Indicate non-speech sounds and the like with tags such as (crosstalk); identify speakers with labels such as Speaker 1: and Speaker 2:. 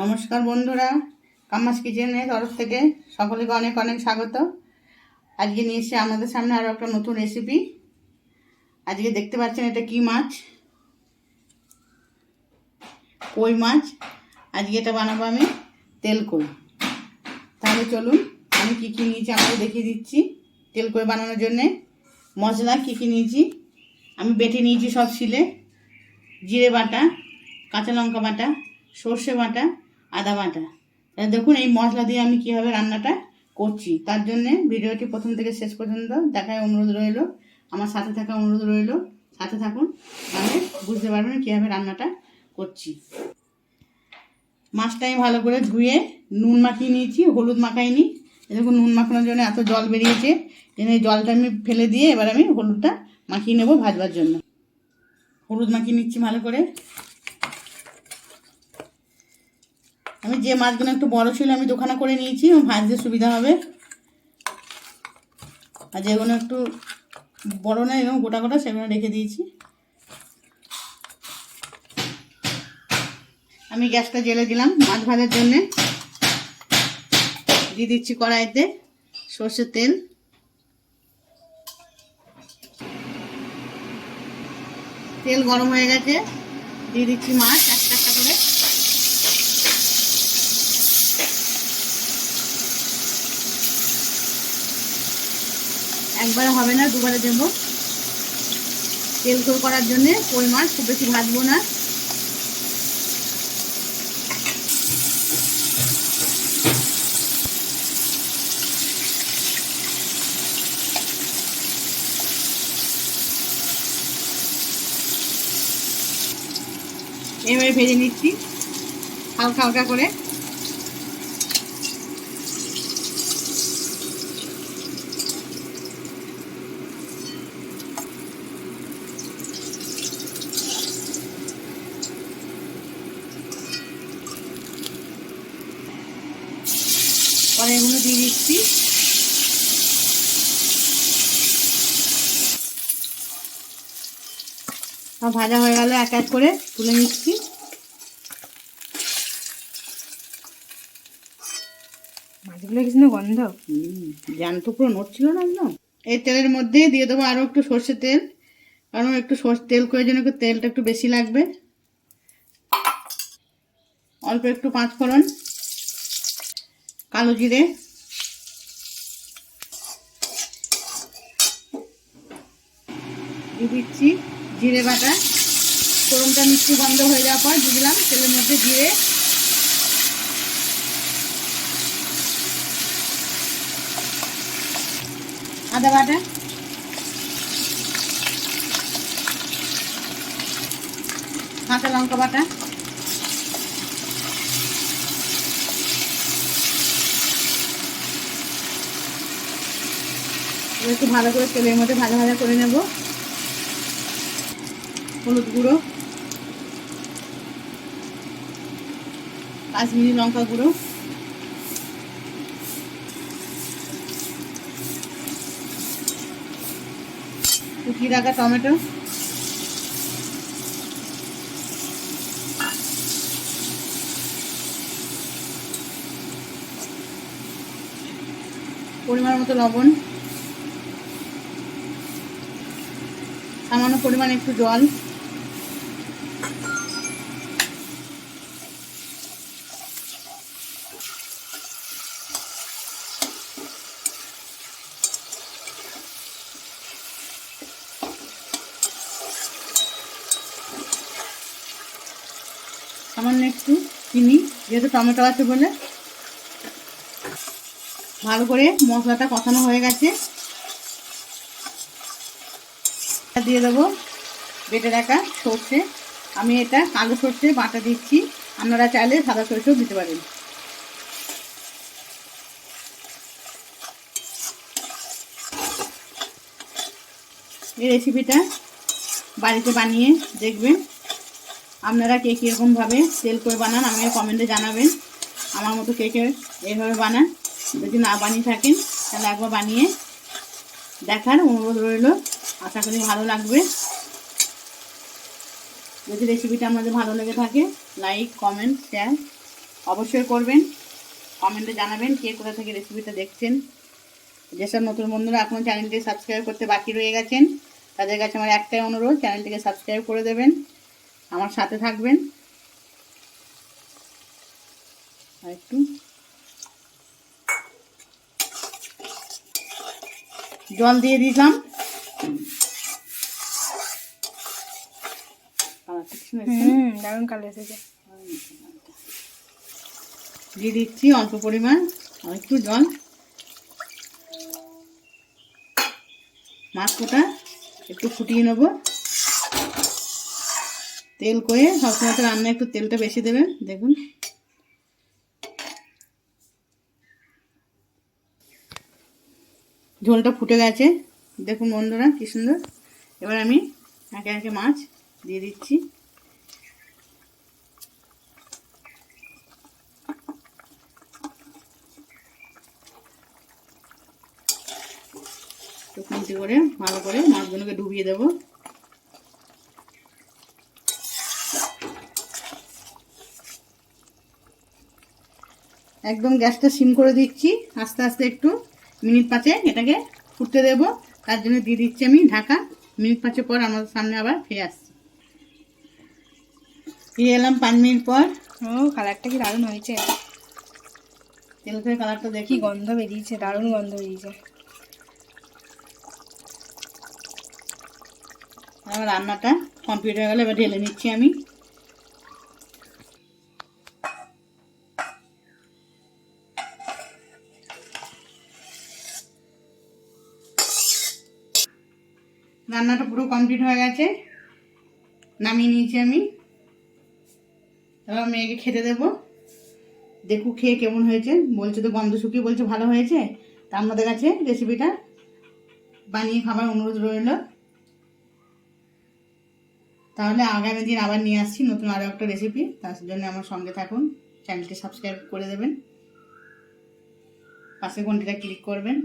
Speaker 1: নমস্কার বন্ধুরা, কামাস কিচেনের তরফ থেকে সকলকে অনেক অনেক স্বাগত। আজকে নিয়ে এসে আমাদের সামনে আরও একটা নতুন রেসিপি আজকে দেখতে পাচ্ছেন এটা কি মাছ? কই মাছ? আজকে এটা বানাবো আমি তেল কই তাহলে চলুন, আমি কী কী নিয়েছি আমাকে দেখিয়ে দিচ্ছি তেল কই বানানোর জন্যে। মশলা কী কী নিয়েছি? আমি বেটে নিয়েছি সব শিলে। জিরে বাটা, কাঁচা লঙ্কা বাটা, সর্ষে বাটা আদা বাটা। দেখুন, এই মশলা দিয়ে আমি কীভাবে রান্নাটা করছি। তার জন্যে ভিডিওটি প্রথম থেকে শেষ পর্যন্ত দেখায় অনুরোধ রইল। আমার সাথে থাকা অনুরোধ রইল। সাথে থাকুন, তাহলে বুঝতে পারবেন কীভাবে রান্নাটা করছি। মাছটা আমি ভালো করে ধুয়ে নুন মাখিয়ে নিয়েছি, হলুদ মাখাইনি। দেখুন, নুন মাখানোর জন্য এত জল বেরিয়েছে। এই জলটা আমি ফেলে দিয়ে এবার আমি হলুদটা মাখিয়ে নেব ভাজবার জন্য। হলুদ মাখিয়ে নিচ্ছি ভালো করে। আমি যে মাছগুলো একটু বড় ছিল আমি দোকানে করে নিয়েছি ভাজতে সুবিধা হবে। আর যেগুলো একটু বড় না এবং গোটা গোটা সেগুলো রেখে দিয়েছি। আমি গ্যাসটা জেলে দিলাম মাছ ভাজার জন্যে। দিয়ে দিচ্ছি কড়াইতে সর্ষের তেল। তেল গরম হয়ে গেছে, দিয়ে দিচ্ছি মাছ একটা একটা করে একবারে হবে না, দুবারে দেবো। তেল তোল করার জন্যে কই মাছ, খুব বেশি ভাজবো না। এবারে ভেজে নিচ্ছি, হালকা হালকা করে। পরে এগুলো দিয়ে দিচ্ছি। ভাজা হয়ে গেল এক এক করে তুলে নিচ্ছি।
Speaker 2: মাছগুলো কিছু না গন্ধ?
Speaker 1: জ্যান্ত পুরো নড়ছিল না একদম। এই তেলের মধ্যে দিয়ে দেবো আরও একটু সর্ষে তেল কারণ একটু সর্ষে তেল করে জন্য একটু তেলটা একটু বেশি লাগবে। অল্প একটু পাঁচ কালো জিরে। দিচ্ছি জিরে বাটা। ফোড়নটা মিষ্টি বন্ধ হয়ে যাওয়ার পর দিয়ে দিলাম তেলের মধ্যে জিরে। আদা বাটা। কাঁচা লঙ্কা বাটা। একটু ভালো করে তেলের মধ্যে ভাজা ভাজা করে নেব। হলুদ গুঁড়ো। কাশ্মীরি লঙ্কা গুঁড়ো। কুচিয়ে রাখা টমেটো। পরিমাণ মতো লবণ। সামান্য পরিমাণে একটু জল। সামান্য একটু চিনি, যেহেতু টমেটো আছে বলে। ভালো করে মশলাটা কষানো হয়ে গেছে। দিয়ে দেবো। বেটে রাখা সর্ষে। আমি এটা কালো সর্ষে বাটা দিচ্ছি। আপনারা চাইলে সাদা সর্ষেও দিতে পারেন। এই রেসিপিটা বাড়িতে বানিয়ে দেখবেন। আপনারা কে কীরকমভাবে তেল করে বানান, আমাকে কমেন্টে জানাবেন। আমার মতো কে কে এইভাবে বানান। যদি না বানিয়ে থাকেন, তাহলে একবার বানিয়ে দেখার অনুরোধ রইল। আশা করি ভালো লাগবে। যদি রেসিপিটা আপনাদের ভালো লেগে থাকে লাইক কমেন্ট শেয়ার অবশ্যই করবেন। কমেন্টে জানাবেন কে কোথা থেকে রেসিপিটা দেখছেন। যেসব নতুন বন্ধুরা এখনও চ্যানেলটি সাবস্ক্রাইব করতে বাকি রয়ে গেছেন, তাদের কাছে আমার একটাই অনুরোধ চ্যানেলটিকে সাবস্ক্রাইব করে দেবেন, আমার সাথে থাকবেন। আর একটু। জল দিয়ে দিলাম কালারটা কি সুন্দর এসেছে না?
Speaker 2: হুম (laughs) দারুণ কালার এসেছে।
Speaker 1: দিয়ে দিচ্ছি অল্প পরিমাণ আর একটু জল। মাছ কোটা একটু ফুটিয়ে নেব। তেল কয়ে সবসময় তো রান্না একটু তেলটা বেশি দেবেন দেখুন। ঝোলটা ফুটে গেছে। দেখুন বন্ধুরা কি সুন্দর। এবার আমি একে একে মাছ দিয়ে দিচ্ছি। খুন্তি করে, ভালো করে মাছগুলোকে ডুবিয়ে দেবো। একদম গ্যাসটা সিম করে দিচ্ছি, আস্তে আস্তে একটু মিনিট পাঁচে এটাকে ফুটতে দেবো। তার জন্য দিয়ে দিচ্ছি আমি ঢাকা। মিনিট পাঁচের পর আমাদের সামনে আবার ফিরে আসছি। ফিরে এলাম পাঁচ মিনিট পর।
Speaker 2: ও, কালারটা কি দারুণ হয়েছে।
Speaker 1: তেল কালারটা দেখি।
Speaker 2: গন্ধ বেরিয়েছে, দারুণ গন্ধ বেরিয়েছে।
Speaker 1: আমার রান্নাটা কমপ্লিট হয়ে গেলে, এবার ঢেলে নিচ্ছি আমি। রান্নাটা পুরো কমপ্লিট হয়ে গেছে। নামিয়ে নিয়েছি আমি। এবার মেয়েকে খেতে দেবো। দেখুক খেয়ে কেমন হয়েছে। বলছে তো গন্ধ শুকিয়ে বলছে ভালো হয়েছে। তা আমাদের কাছে রেসিপিটা বানিয়ে খাবার অনুরোধ রইল। তাহলে আগামী দিন আবার নিয়ে আসছি নতুন আরও একটা রেসিপি তার জন্য আমার সঙ্গে থাকুন চ্যানেলটি সাবস্ক্রাইব করে দেবেন। পাশে ঘন্টিটা ক্লিক করবেন।